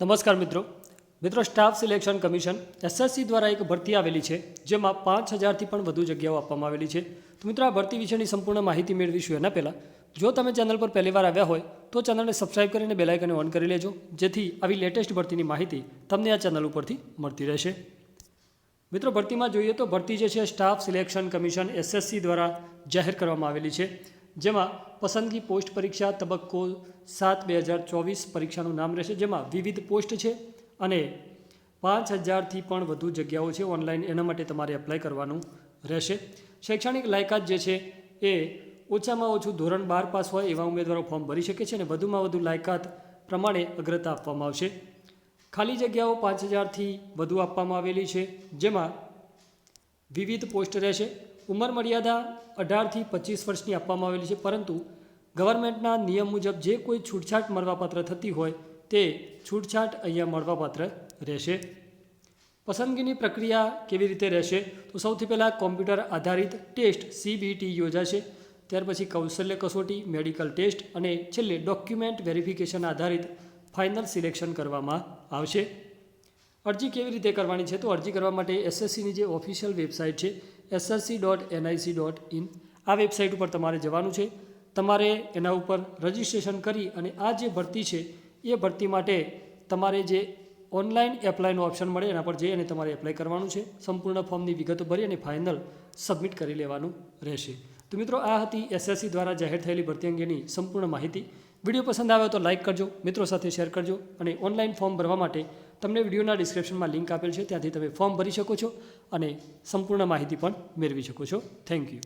નમસ્કાર મિત્રો. મિત્રો સ્ટાફ સિલેક્શન કમિશન એસએસસી દ્વારા એક ભરતી આવેલી છે, જેમાં પાંચ હજારથી પણ વધુ જગ્યાઓ આપવામાં આવેલી છે. તો મિત્રો, આ ભરતી વિશેની સંપૂર્ણ માહિતી મેળવીશું એના પહેલાં. જો તમે ચેનલ પર પહેલીવાર આવ્યા હોય, તો ચેનલને સબસ્ક્રાઇબ કરીને બેલાઇકને ઓન કરી લેજો, જેથી આવી લેટેસ્ટ ભરતીની માહિતી તમને આ ચેનલ ઉપરથી મળતી રહેશે. મિત્રો, ભરતીમાં જોઈએ તો ભરતી જે છે સ્ટાફ સિલેક્શન કમિશન એસએસસી દ્વારા જાહેર કરવામાં આવેલી છે. જેમાં પસંદગી પોસ્ટ પરીક્ષા તબક્કો સાત બે હજાર ચોવીસ પરીક્ષાનું નામ રહેશે. જેમાં વિવિધ પોસ્ટ છે અને પાંચ હજારથી પણ વધુ જગ્યાઓ છે ઓનલાઈન. એના માટે તમારે એપ્લાય કરવાનું રહેશે. શૈક્ષણિક લાયકાત જે છે એ ઓછામાં ઓછું ધોરણ બાર પાસ હોય એવા ઉમેદવારો ફોર્મ ભરી શકે છે અને વધુમાં વધુ લાયકાત પ્રમાણે અગ્રતા આપવામાં આવશે. ખાલી જગ્યાઓ પાંચ હજારથી વધુ આપવામાં આવેલી છે. જેમાં વિવિધ પોસ્ટ રહેશે. ઉંમર મર્યાદા અઢારથી પચીસ વર્ષની આપવામાં આવેલી છે. પરંતુ ગવર્મેન્ટના નિયમ મુજબ જે કોઈ છૂટછાટ મળવાપાત્ર થતી હોય તે છૂટછાટ અહીંયા મળવાપાત્ર રહેશે. પસંદગીની પ્રક્રિયા કેવી રીતે રહેશે? તો સૌથી પહેલાં કોમ્પ્યુટર આધારિત ટેસ્ટ સીબીટી યોજાશે. ત્યાર પછી કૌશલ્ય કસોટી, મેડિકલ ટેસ્ટ અને છેલ્લે ડોક્યુમેન્ટ વેરિફિકેશન આધારિત ફાઇનલ સિલેક્શન કરવામાં આવશે. અરજી કેવી રીતે કરવાની છે? તો અરજી કરવા માટે એસએસસીની જે ઓફિશિયલ વેબસાઇટ છે SSC dot NIC dot in આ વેબસાઇટ ઉપર તમારે જવાનું છે. તમારે એના ઉપર રજિસ્ટ્રેશન કરી અને આ જે ભરતી છે, એ ભરતી માટે તમારે જે ઓનલાઈન એપ્લાયનો ઓપ્શન મળે એના પર જઈ અને તમારે એપ્લાય કરવાનું છે. સંપૂર્ણ ફોર્મની વિગતો ભરી અને ફાઇનલ સબમિટ કરી લેવાનું રહેશે. તો મિત્રો, આ હતી એસએસસી દ્વારા જાહેર થયેલી ભરતી અંગેની સંપૂર્ણ માહિતી. વીડિયો પસંદ આવે તો લાઇક કરજો, મિત્રો સાથે શેર કરજો અને ઓનલાઈન ફોર્મ ભરવા માટે તમને વિડીયોના ડિસ્ક્રિપ્શનમાં લિંક આપેલ છે, ત્યાંથી તમે ફોર્મ ભરી શકો છો અને સંપૂર્ણ માહિતી પણ મેળવી શકો છો. Thank you